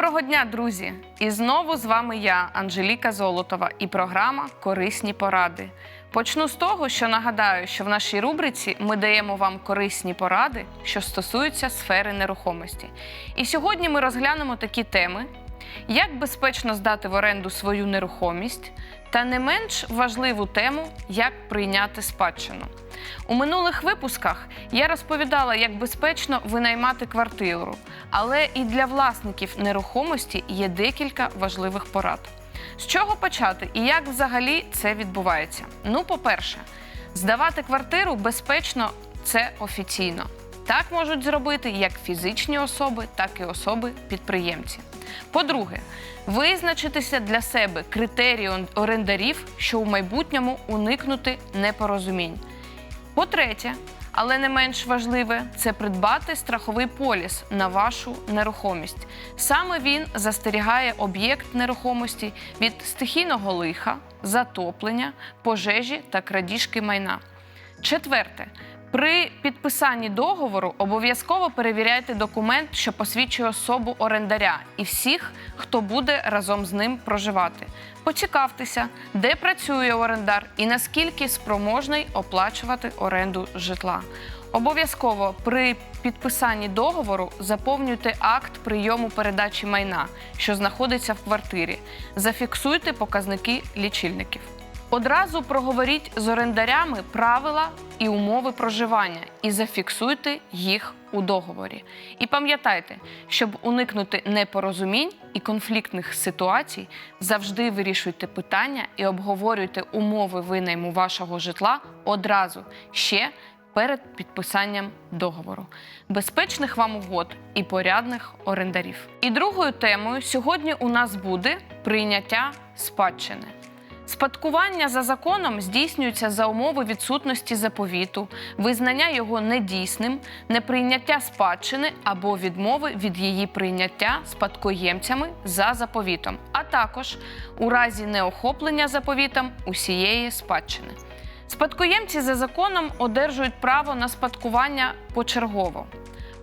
Доброго дня, друзі! І знову з вами я, Анжеліка Золотова, і програма Корисні поради. Почну з того, що нагадаю, що в нашій рубриці ми даємо вам корисні поради, що стосуються сфери нерухомості. І сьогодні ми розглянемо такі теми: як безпечно здати в оренду свою нерухомість, та не менш важливу тему, як прийняти спадщину. У минулих випусках я розповідала, як безпечно винаймати квартиру, але і для власників нерухомості є декілька важливих порад. З чого почати і як взагалі це відбувається? Ну, по-перше, здавати квартиру безпечно це офіційно. Так можуть зробити як фізичні особи, так і особи-підприємці. По-друге, визначитися для себе критерії орендарів, що в майбутньому уникнути непорозумінь. По-третє, але не менш важливе, це придбати страховий поліс на вашу нерухомість. Саме він застерігає об'єкт нерухомості від стихійного лиха, затоплення, пожежі та крадіжки майна. Четверте. При підписанні договору обов'язково перевіряйте документ, що посвідчує особу орендаря і всіх, хто буде разом з ним проживати. Поцікавтеся, де працює орендар і наскільки спроможний оплачувати оренду житла. Обов'язково при підписанні договору заповнюйте акт прийому передачі майна, що знаходиться в квартирі. Зафіксуйте показники лічильників. Одразу проговоріть з орендарями правила і умови проживання і зафіксуйте їх у договорі. І пам'ятайте, щоб уникнути непорозумінь і конфліктних ситуацій, завжди вирішуйте питання і обговорюйте умови винайму вашого житла одразу ще перед підписанням договору. Безпечних вам угод і порядних орендарів. І другою темою сьогодні у нас буде прийняття спадщини. Спадкування за законом здійснюється за умови відсутності заповіту, визнання його недійсним, неприйняття спадщини або відмови від її прийняття спадкоємцями за заповітом, а також у разі неохоплення заповітом усієї спадщини. Спадкоємці за законом одержують право на спадкування почергово.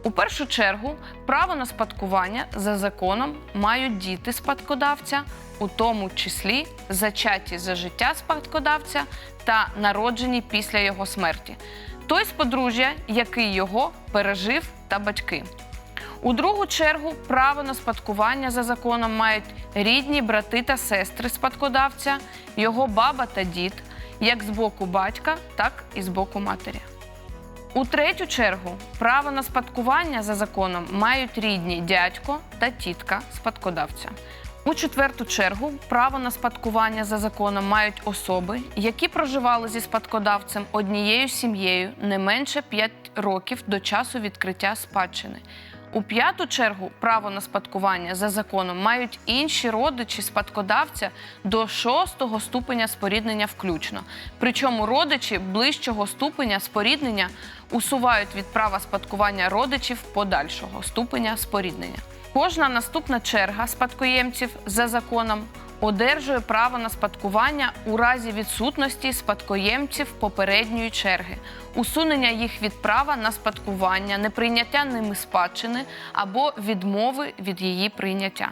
У першу чергу право на спадкування за законом мають діти спадкодавця, у тому числі зачаті за життя спадкодавця та народжені після його смерті, той з подружжя, який його пережив, та батьки. У другу чергу право на спадкування за законом мають рідні брати та сестри спадкодавця, його баба та дід, як з боку батька, так і з боку матері. У третю чергу право на спадкування за законом мають рідні дядько та тітка спадкодавця. У четверту чергу право на спадкування за законом мають особи, які проживали зі спадкодавцем однією сім'єю не менше 5 років до часу відкриття спадщини. У п'яту чергу право на спадкування за законом мають інші родичі спадкодавця до шостого ступеня споріднення включно. Причому родичі ближчого ступеня споріднення усувають від права спадкування родичів подальшого ступеня споріднення. Кожна наступна черга спадкоємців за законом одержує право на спадкування у разі відсутності спадкоємців попередньої черги, усунення їх від права на спадкування, неприйняття ними спадщини або відмови від її прийняття.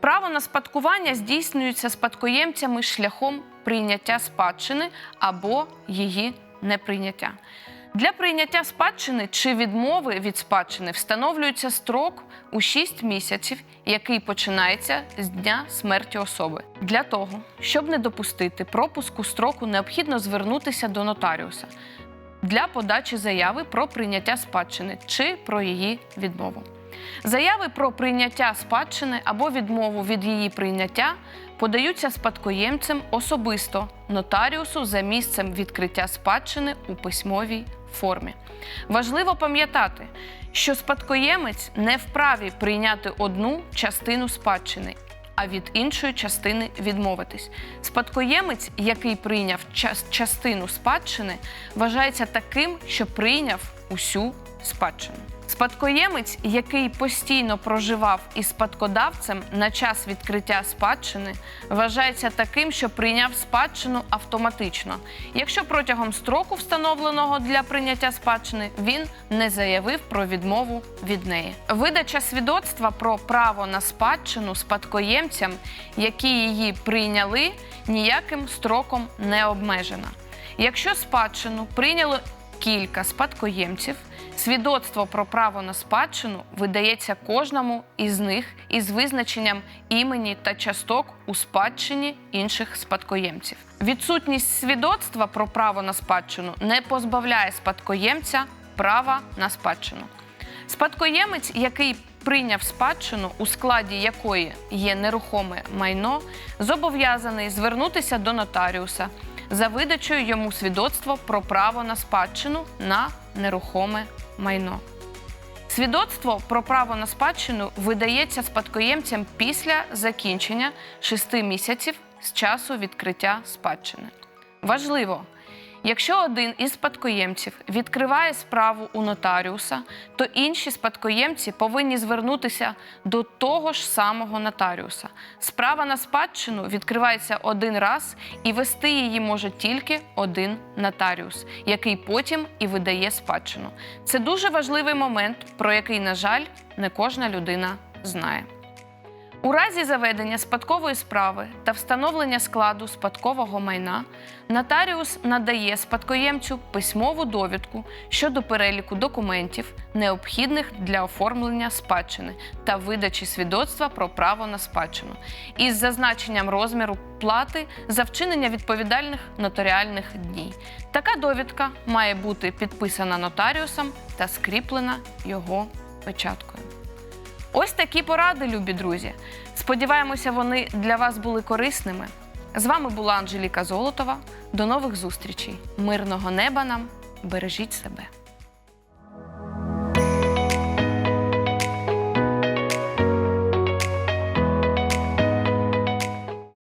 Право на спадкування здійснюється спадкоємцями шляхом прийняття спадщини або її неприйняття. Для прийняття спадщини чи відмови від спадщини встановлюється строк у 6 місяців, який починається з дня смерті особи. Для того, щоб не допустити пропуску строку, необхідно звернутися до нотаріуса для подачі заяви про прийняття спадщини чи про її відмову. Заяви про прийняття спадщини або відмову від її прийняття подаються спадкоємцем особисто нотаріусу за місцем відкриття спадщини у письмовій формі. Важливо пам'ятати, що спадкоємець не вправі прийняти одну частину спадщини, а від іншої частини відмовитись. Спадкоємець, який прийняв частину спадщини, вважається таким, що прийняв усю спадщину. Спадкоємець, який постійно проживав із спадкодавцем на час відкриття спадщини, вважається таким, що прийняв спадщину автоматично, якщо протягом строку, встановленого для прийняття спадщини, він не заявив про відмову від неї. Видача свідоцтва про право на спадщину спадкоємцям, які її прийняли, ніяким строком не обмежена. Якщо спадщину прийняло кілька спадкоємців, свідоцтво про право на спадщину видається кожному із них із визначенням імені та часток у спадщині інших спадкоємців. Відсутність свідоцтва про право на спадщину не позбавляє спадкоємця права на спадщину. Спадкоємець, який прийняв спадщину, у складі якої є нерухоме майно, зобов'язаний звернутися до нотаріуса за видачею йому свідоцтва про право на спадщину на нерухоме майно. Свідоцтво про право на спадщину видається спадкоємцям після закінчення шести місяців з часу відкриття спадщини. Важливо, якщо один із спадкоємців відкриває справу у нотаріуса, то інші спадкоємці повинні звернутися до того ж самого нотаріуса. Справа на спадщину відкривається один раз, і вести її може тільки один нотаріус, який потім і видає спадщину. Це дуже важливий момент, про який, на жаль, не кожна людина знає. У разі заведення спадкової справи та встановлення складу спадкового майна нотаріус надає спадкоємцю письмову довідку щодо переліку документів, необхідних для оформлення спадщини та видачі свідоцтва про право на спадщину, із зазначенням розміру плати за вчинення відповідальних нотаріальних дій. Така довідка має бути підписана нотаріусом та скріплена його печаткою. Ось такі поради, любі друзі. Сподіваємося, вони для вас були корисними. З вами була Анжеліка Золотова. До нових зустрічей. Мирного неба нам! Бережіть себе!